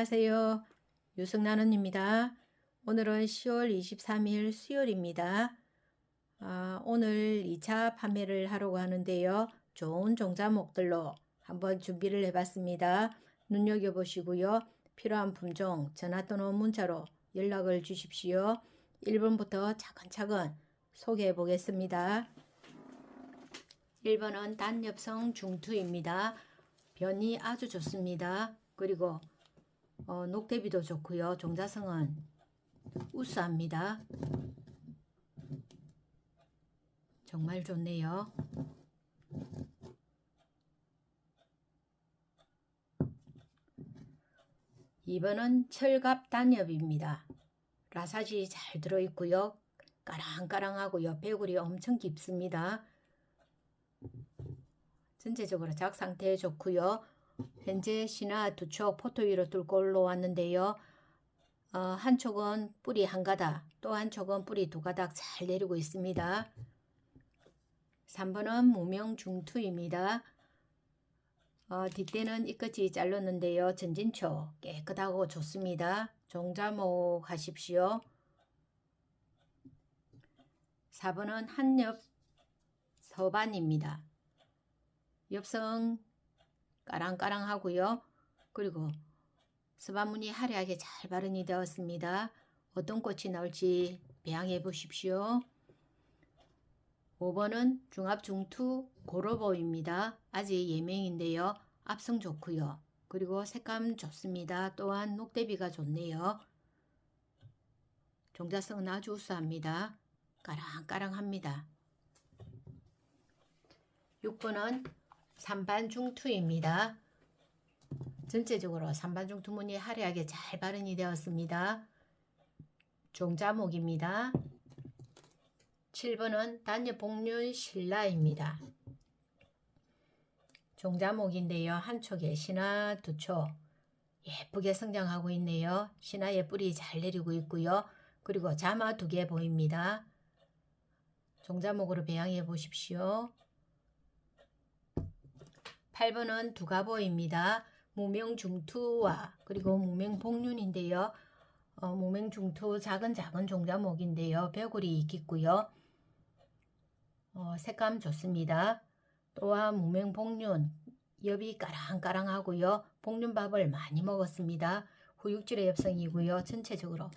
안녕하세요. 유승나는입니다. 오늘은 10월 23일 수요일입니다. 아, 오늘 2차 판매를 하려고 하는데요. 좋은 종자목들로 한번 준비를 해봤습니다. 눈여겨보시고요. 필요한 품종 전화 또는 문자로 연락을 주십시오. 1번부터 차근차근 소개해 보겠습니다. 1번은 단엽성 중투입니다. 변이 아주 좋습니다. 그리고 어, 녹대비도 좋고요. 종자성은 우수합니다. 정말 좋네요. 이번은 철갑 단엽입니다. 라사지 잘 들어있고요. 까랑까랑하고요. 배굴이 엄청 깊습니다. 전체적으로 작 상태 좋고요. 현재 신화 두촉 포토 위로 뚫고 올라왔는데요. 어, 한 촉은 뿌리 한 가닥, 또 한 촉은 뿌리 두 가닥 잘 내리고 있습니다. 3번은 무명 중투입니다. 어, 뒷대는 이 끝이 잘랐는데요. 전진초 깨끗하고 좋습니다. 종자목 하십시오. 4번은 한엽 서반입니다. 엽성 까랑까랑 하고요. 그리고 서반문이 화려하게 잘 발현이 되었습니다. 어떤 꽃이 나올지 배양해 보십시오. 5번은 중압중투 고로보입니다. 아직 예명인데요. 앞성 좋고요. 그리고 색감 좋습니다. 또한 녹대비가 좋네요. 종자성은 아주 우수합니다. 까랑까랑합니다. 6번은 삼반중투입니다. 전체적으로 삼반중투문이 화려하게 잘 발현이 되었습니다. 종자목입니다. 7번은 단엽복륜 신라입니다. 종자목인데요. 한 촉에 신화 두 촉 예쁘게 성장하고 있네요. 신화의 뿌리 잘 내리고 있고요. 그리고 자마 두 개 보입니다. 종자목으로 배양해 보십시오. 8번은 두가보입니다. 무명중투와 그리고 무명복륜인데요. 어, 무명중투 작은 작은 종자목인데요. 벼굴이 깊고요. 어, 색감 좋습니다. 또한 무명복륜 엽이 까랑까랑하고요. 복륜밥을 많이 먹었습니다. 후육질의 엽성이고요. 전체적으로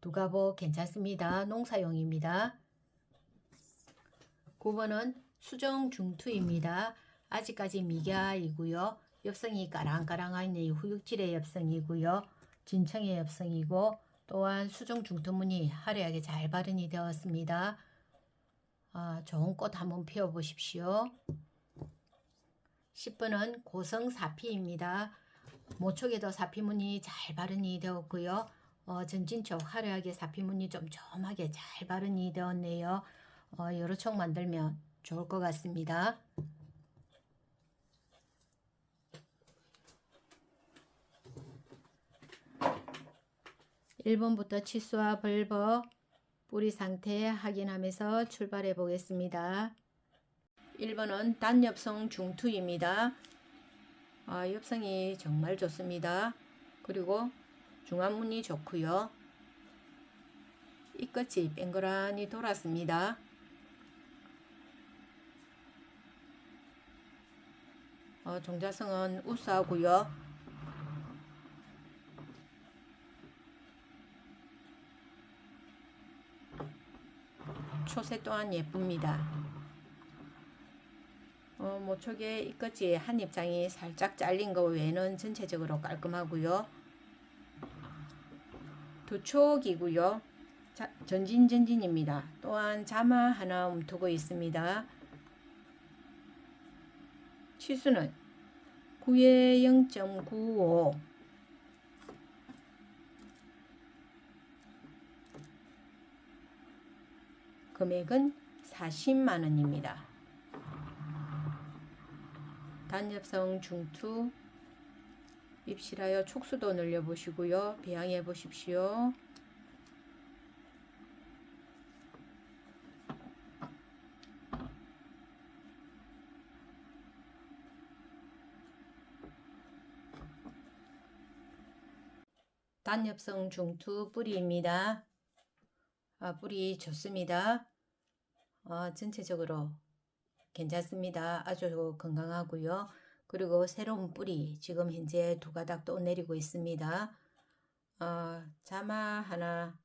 두가보 괜찮습니다. 농사용입니다. 9번은 수정중투입니다. 아직까지 미갸이고요. 엽성이 까랑까랑한 이 후육질의 엽성이고요. 진청의 엽성이고 또한 수중 중투문이 화려하게 잘 발현이 되었습니다. 아, 좋은 꽃 한번 피워보십시오. 10번은 고성 사피입니다. 모촉에도 사피문이 잘 발현이 되었고요. 어, 전진촉 화려하게 사피문이 좀점하게 잘 발현이 되었네요. 어, 여러 촉 만들면 좋을 것 같습니다. 1번부터 치수와 벌버 뿌리 상태 확인하면서 출발해 보겠습니다. 1번은 단엽성 중투입니다. 아, 엽성이 정말 좋습니다. 그리고 중안문이 좋고요. 이 끝이 뺑그란히 돌았습니다. 어, 종자성은 우수하고요. 초세 또한 예쁩니다. 어, 모촉의 이끝이 한 입장이 살짝 잘린 거 외에는 전체적으로 깔끔하고요. 두 촉이고요. 자, 전진 전진입니다. 또한 자마 하나 움트고 있습니다. 치수는 9에 0.95 금액은 40만 원입니다. 단엽성 중투 입실하여 촉수도 늘려 보시고요. 배양해 보십시오. 단엽성 중투 뿌리입니다. 아, 뿌리 좋습니다. 어, 전체적으로 괜찮습니다. 아주 건강하고요. 그리고 새로운 뿌리 지금 현재 두 가닥 또 내리고 있습니다. 어, 자마 하나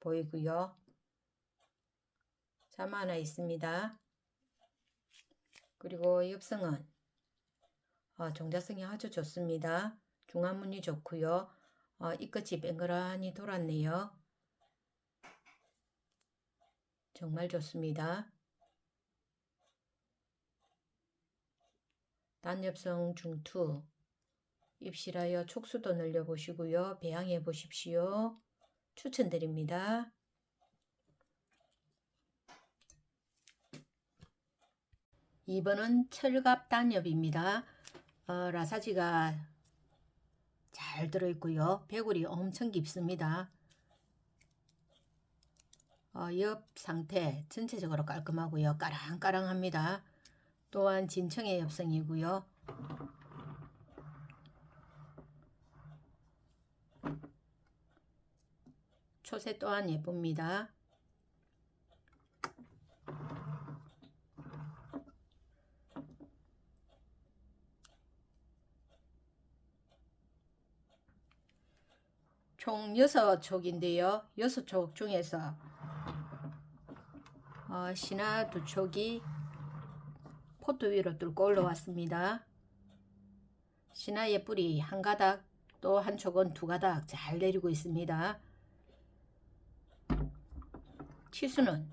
보이고요. 자마 하나 있습니다. 그리고 엽성은 어, 종자성이 아주 좋습니다. 중화문이 좋고요. 어, 이 끝이 뱅그란히 돌았네요. 정말 좋습니다. 단엽성 중투 입실하여 촉수도 늘려보시고요. 배양해 보십시오. 추천드립니다. 2번은 철갑 단엽입니다. 어, 라사지가 잘 들어있고요. 배굴이 엄청 깊습니다. 어, 옆 상태 전체적으로 깔끔하고요. 까랑까랑합니다. 또한 진청의 엽성이고요. 초세 또한 예쁩니다. 총 6촉인데요. 6촉 중에서 어, 신화 두 촉이 포트 위로 뚫고 올라왔습니다. 신화의 뿌리 한 가닥 또 한 촉은 두 가닥 잘 내리고 있습니다. 치수는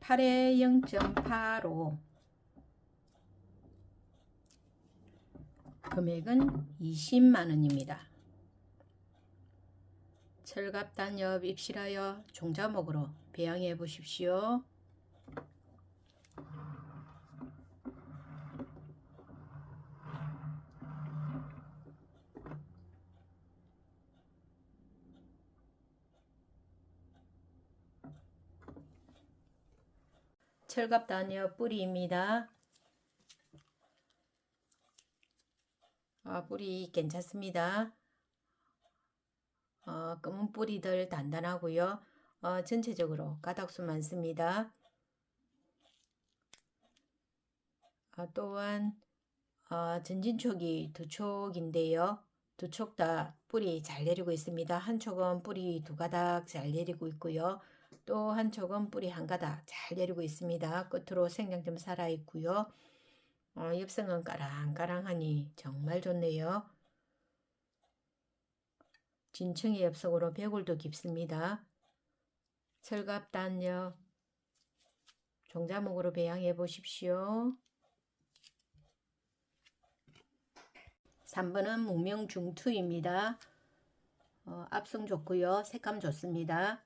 8에 0.85 금액은 20만원입니다. 철갑단엽 입실하여 종자목으로 배양해 보십시오. 철갑단엽 뿌리입니다. 아, 뿌리 괜찮습니다. 어, 검은 뿌리들 단단하고요. 어, 전체적으로 가닥수 많습니다. 아, 또한 어, 전진촉이 두 촉인데요. 두 촉 다 뿌리 잘 내리고 있습니다. 한 촉은 뿌리 두 가닥 잘 내리고 있고요. 또한 촉은 뿌리 한 가닥 잘 내리고 있습니다. 끝으로 생장 좀 살아 있고요. 어, 엽성은 까랑까랑하니 정말 좋네요. 진층의 엽석으로 배골도 깊습니다. 철갑단엽 종자목으로 배양해 보십시오. 3번은 무명중투입니다. 어, 압성 좋고요. 색감 좋습니다.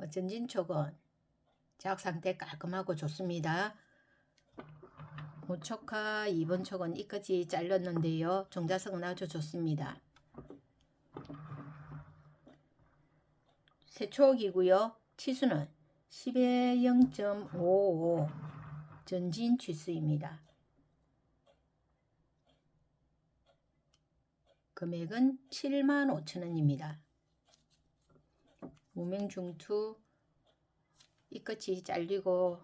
어, 전진촉은 작 상태 깔끔하고 좋습니다. 모촉화 2번 촉은 이까지 잘렸는데요. 종자성은 아주 좋습니다. 세촉이고요. 치수는 10에 0.55 전진 치수입니다. 금액은 7만 5천원입니다. 무명중투 이 끝이 잘리고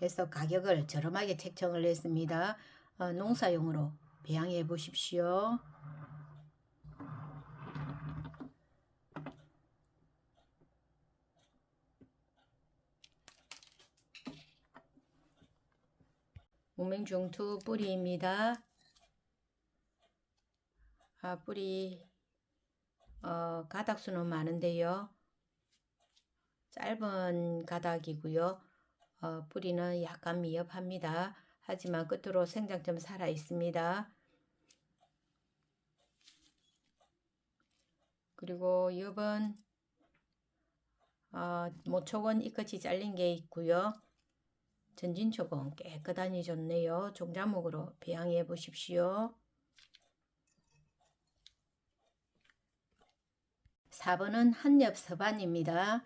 해서 가격을 저렴하게 책정을 했습니다. 어, 농사용으로 배양해 보십시오. 무명중투 뿌리입니다. 아, 뿌리 어, 가닥수는 많은데요. 짧은 가닥이고요. 어, 뿌리는 약간 미흡합니다. 하지만 끝으로 생장점 살아 있습니다. 그리고 옆은 어, 모촉은 이끝이 잘린 게 있고요. 전진촉은 깨끗하니 좋네요. 종자목으로 배양해 보십시오. 4번은 한엽 서반입니다.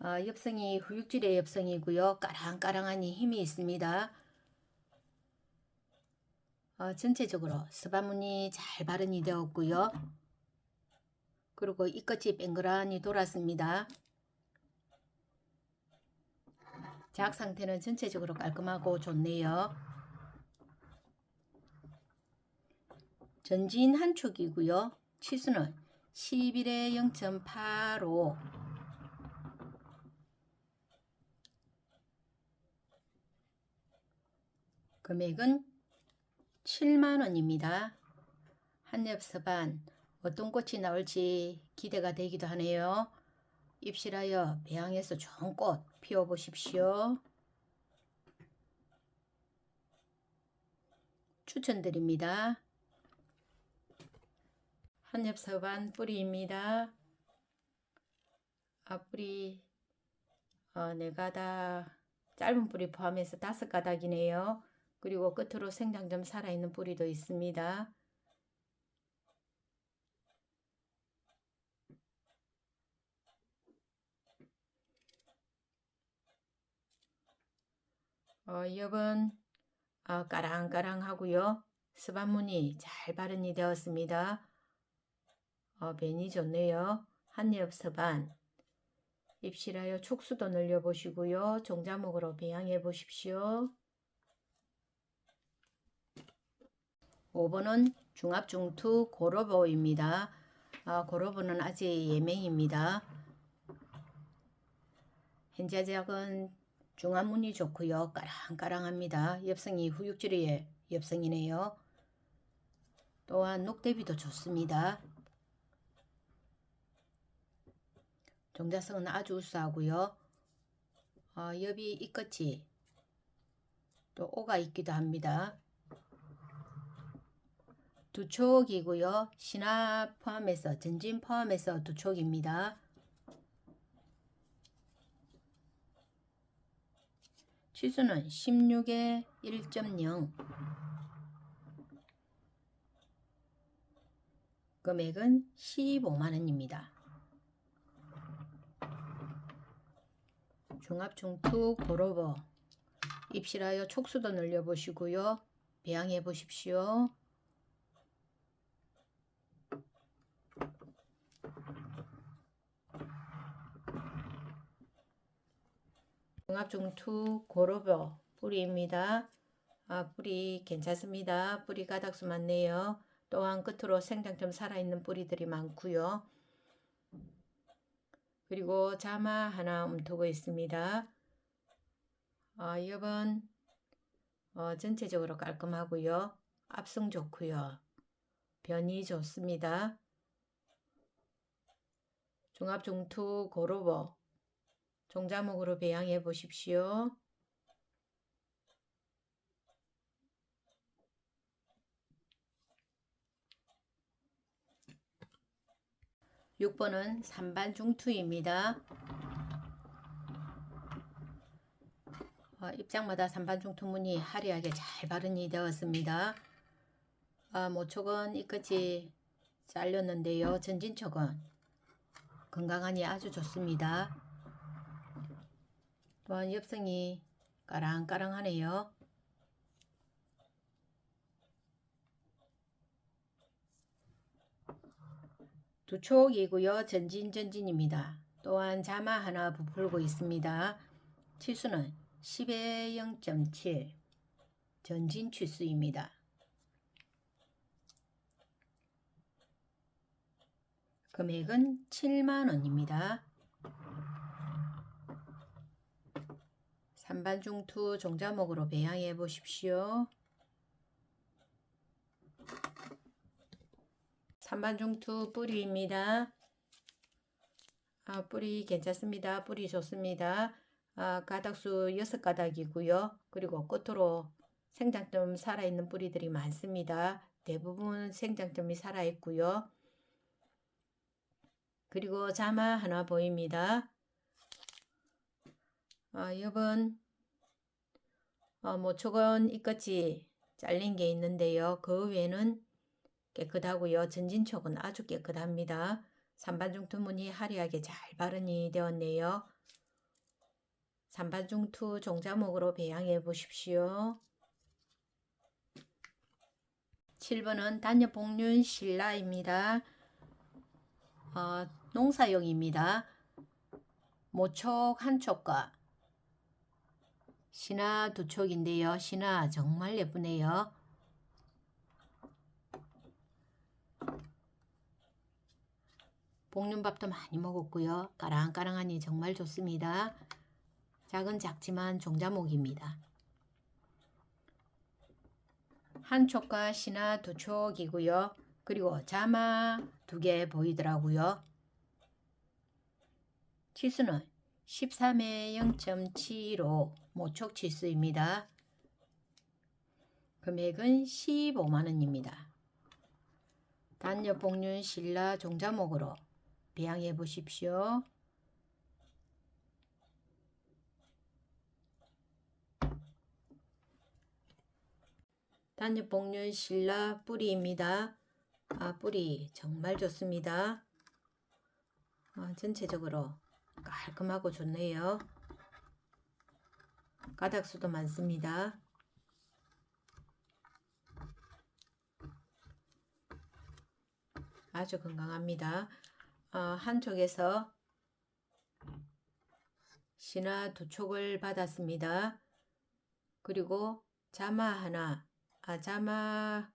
어, 엽성이 후육질의 엽성이고요. 까랑까랑하니 힘이 있습니다. 어, 전체적으로 서반문이 잘 발현이 되었고요. 그리고 이 끝이 뱅그란히 돌았습니다. 작 상태는 전체적으로 깔끔하고 좋네요. 전진 한 축이고요. 치수는 11에 0.85 금액은 7만원입니다. 한엽 서 반 어떤 꽃이 나올지 기대가 되기도 하네요. 입실하여 배양해서 좋은 꽃 피워보십시오. 추천드립니다. 한엽 서 반 뿌리입니다. 앞뿌리 어, 네 가닥 짧은 뿌리 포함해서 다섯 가닥이네요. 그리고 끝으로 생장 좀 살아있는 뿌리도 있습니다. 어, 엽은 어, 까랑까랑하고요. 스반무늬 잘 발현이 되었습니다. 어, 벤이 좋네요. 한엽 서반 입실하여 촉수도 늘려보시고요. 종자목으로 배양해 보십시오. 5번은 중압중투 고로보입니다. 아, 고로보는 아직 예명입니다. 현재 작은 중압무늬 좋고요. 까랑까랑합니다. 엽성이 후육질의 엽성이네요. 또한 녹대비도 좋습니다. 종자성은 아주 우수하고요. 어, 엽이 이 끝이 또 오가 있기도 합니다. 두 촉이고요. 신화 포함해서 전진 포함해서 두 촉입니다. 치수는 16에 1.0 금액은 15만원입니다. 중압중투 고로버 입실하여 촉수도 늘려보시고요. 배양해 보십시오. 중압중투 고로버 뿌리입니다. 아, 뿌리 괜찮습니다. 뿌리 가닥수 많네요. 또한 끝으로 생장점 살아있는 뿌리들이 많고요. 그리고 자마 하나 움트고 있습니다. 어, 이번 어, 전체적으로 깔끔하고요. 압성 좋고요. 변이 좋습니다. 종합중투 고로버 종자목으로 배양해 보십시오. (6번은) 산반중투입니다. 어, 입장마다 산반중투문이 화려하게 잘 발현이 되었습니다. 아, 모촉은 이 끝이 잘렸는데요. 전진촉은 건강하니 아주 좋습니다. 또한 엽성이 까랑까랑하네요. 두 촉이고요. 전진 전진입니다. 또한 자마 하나 부풀고 있습니다. 치수는 10에 0.7 전진 치수입니다. 금액은 7만원입니다. 산반중투 종자목으로 배양해 보십시오. 산반중투 뿌리입니다. 아, 뿌리 괜찮습니다. 뿌리 좋습니다. 아, 가닥수 6가닥이고요. 그리고 끝으로 생장점 살아있는 뿌리들이 많습니다. 대부분 생장점이 살아있고요. 그리고 자마 하나 보입니다. 어, 이번 어, 모촉은 이끝이 잘린 게 있는데요. 그 외에는 깨끗하고요. 전진촉은 아주 깨끗합니다. 산반중 투문이 화려하게 잘 발현이 되었네요. 산반중 투 종자목으로 배양해 보십시오. 7번은 단엽복륜 신라입니다. 어, 농사용입니다. 모촉 한 촉과 신화 두 촉인데요. 신화 정말 예쁘네요. 볶는밥도 많이 먹었고요. 까랑까랑하니 정말 좋습니다. 작은 작지만 종자목입니다. 한 촉과 신화 두 촉이고요. 그리고 자마 두 개 보이더라고요. 치수는 13에 0.75 모촉 치수입니다. 금액은 15만원입니다. 단엽 복륜 신라 종자목으로 배양해 보십시오. 단엽 복륜 신라 뿌리입니다. 아, 뿌리 정말 좋습니다. 아, 전체적으로 깔끔하고 좋네요. 가닥수도 많습니다. 아주 건강합니다. 어, 한쪽에서 신화 두 촉을 받았습니다. 그리고 자마 하나, 아 자마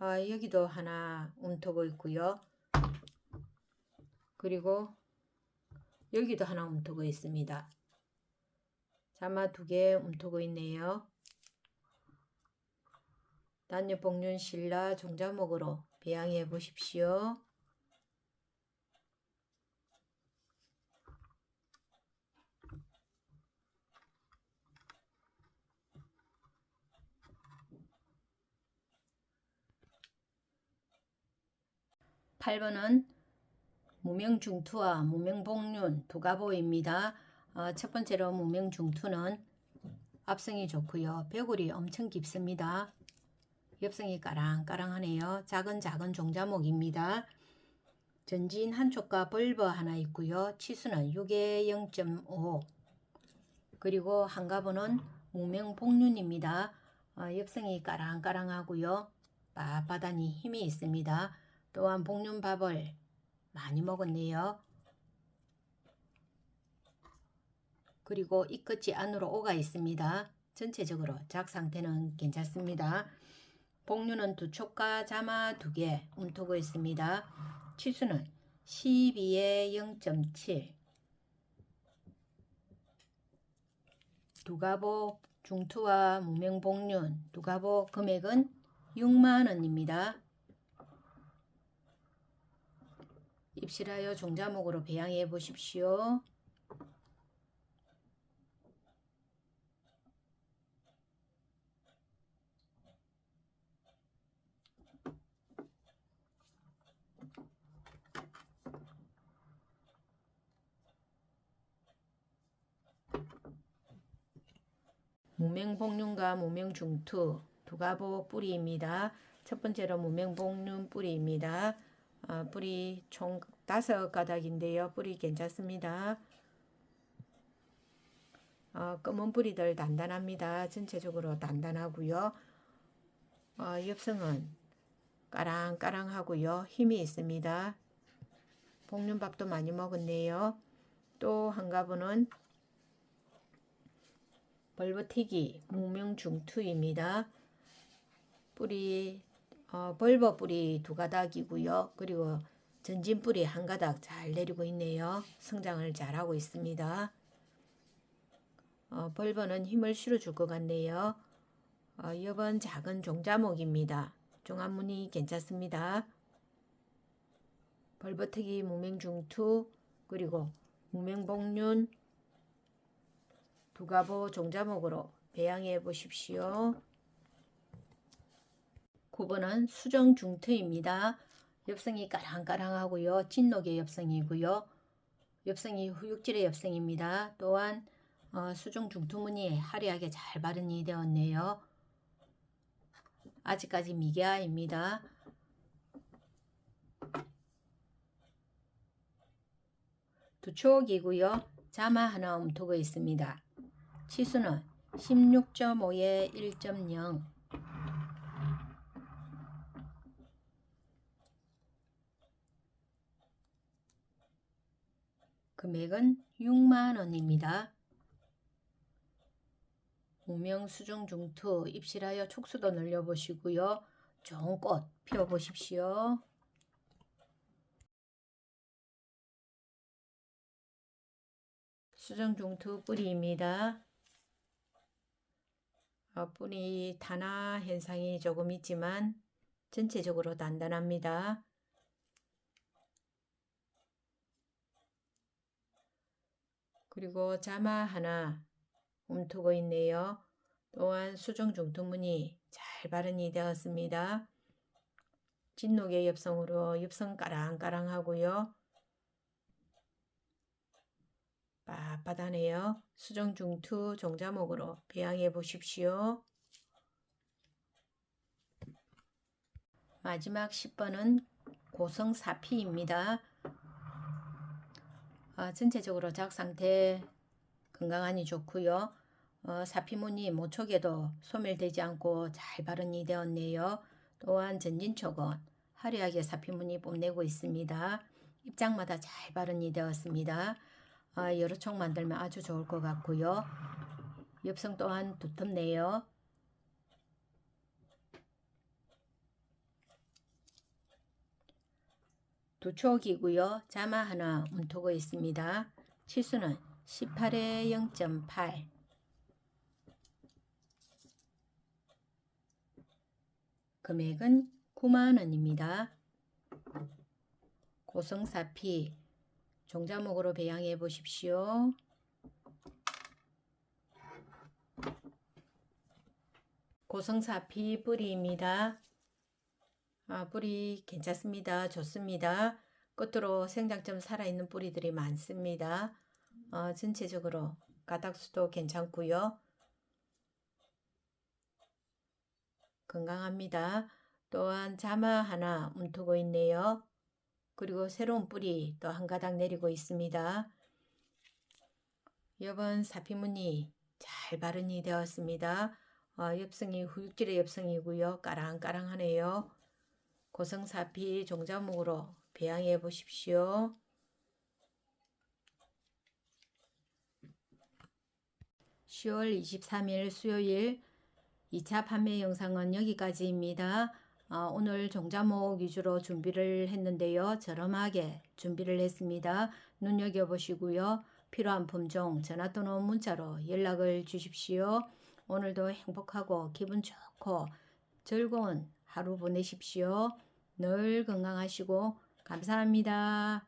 아, 여기도 하나 움트고 있고요. 그리고 여기도 하나 움트고 있습니다. 자마 두 개 움트고 있네요. 단엽 복륜 신라 종자목으로 배양해 보십시오. 팔번은 무명중투와 무명복륜 두 가보입니다. 어, 첫 번째로 무명중투는 앞성이 좋고요. 배골이 엄청 깊습니다. 옆성이 까랑까랑하네요. 작은 작은 종자목입니다. 전진 한쪽과 벌버 하나 있고요. 치수는 6에 0.5 그리고 한가보는 무명복륜입니다. 어, 옆성이 까랑까랑하고요. 빳빳하니 힘이 있습니다. 또한 복륜밥을 많이 먹었네요. 그리고 이 끝이 안으로 오가 있습니다. 전체적으로 작 상태는 괜찮습니다. 복륜은 두 촉과 자마 두 개 움트고 있습니다. 치수는 12에 0.7 두가보 중투와 무명복륜 두가보 금액은 6만원입니다. 입실하여 종자목으로 배양해 보십시오. 무명복륜과 무명중투 두가보 뿌리입니다. 첫 번째로 무명복륜 뿌리입니다. 어, 뿌리 총 다섯 가닥인데요. 뿌리 괜찮습니다. 어, 검은 뿌리들 단단합니다. 전체적으로 단단하고요. 어, 엽성은 까랑까랑하고요. 힘이 있습니다. 복륜밥도 많이 먹었네요. 또 한가부는 벌버튀기 무명중투입니다. 뿌리 어, 벌버 뿌리 두 가닥이고요. 그리고 전진 뿌리 한 가닥 잘 내리고 있네요. 성장을 잘하고 있습니다. 어, 벌버는 힘을 실어줄 것 같네요. 어, 이번 작은 종자목입니다. 종합무늬 괜찮습니다. 벌버특이 무명중투 그리고 무명복륜 두가보 종자목으로 배양해 보십시오. 9번은 수정중트입니다. 엽성이 까랑까랑하고요. 진녹의 엽성이고요. 엽성이 후육질의 엽성입니다. 또한 어, 수정중투무늬에 화려하게 잘 발현이 되었네요. 아직까지 미개아입니다. 두 촉이고요. 자마 하나 움트고 있습니다. 치수는 16.5에 1.0 금액은 6만원입니다. 무명 수중 중투 입실하여 촉수도 늘려보시고요. 좋은 꽃 피워보십시오. 수중 중투 뿌리입니다. 어, 뿌리 탄화 현상이 조금 있지만 전체적으로 단단합니다. 그리고 자마 하나 움트고 있네요. 또한 수중 중투문이 잘 발현이 되었습니다. 진녹의 엽성으로 엽성 까랑까랑하고요. 빳빳하네요. 수중 중투 종자목으로 배양해 보십시오. 마지막 10번은 고성사피입니다. 어, 전체적으로 작 상태 건강하니 좋고요. 어, 사피무늬 모촉에도 소멸되지 않고 잘 발현이 되었네요. 또한 전진촉은 화려하게 사피무늬 뽐내고 있습니다. 입장마다 잘 발현이 되었습니다. 어, 여러 촉 만들면 아주 좋을 것 같고요. 엽성 또한 두텁네요. 두 촉이고요. 자마 하나 움트고 있습니다. 치수는 18에 0.8 금액은 9만원입니다. 고성사피 종자목으로 배양해 보십시오. 고성사피 뿌리입니다. 아, 뿌리 괜찮습니다. 좋습니다. 끝으로 생장점 살아있는 뿌리들이 많습니다. 어, 전체적으로 가닥수도 괜찮고요. 건강합니다. 또한 자마 하나 움트고 있네요. 그리고 새로운 뿌리 또 한 가닥 내리고 있습니다. 이번 사피무늬 잘 발현이 되었습니다. 어, 엽성이 후육질의 엽성이고요. 까랑까랑하네요. 고성사피 종자목으로 배양해 보십시오. (10월 23일) 수요일 2차 판매 영상은 여기까지입니다. 어, 오늘 종자목 위주로 준비를 했는데요. 저렴하게 준비를 했습니다. 눈여겨보시고요. 필요한 품종 전화 또는 문자로 연락을 주십시오. 오늘도 행복하고 기분 좋고 즐거운 하루 보내십시오. 늘 건강하시고 감사합니다.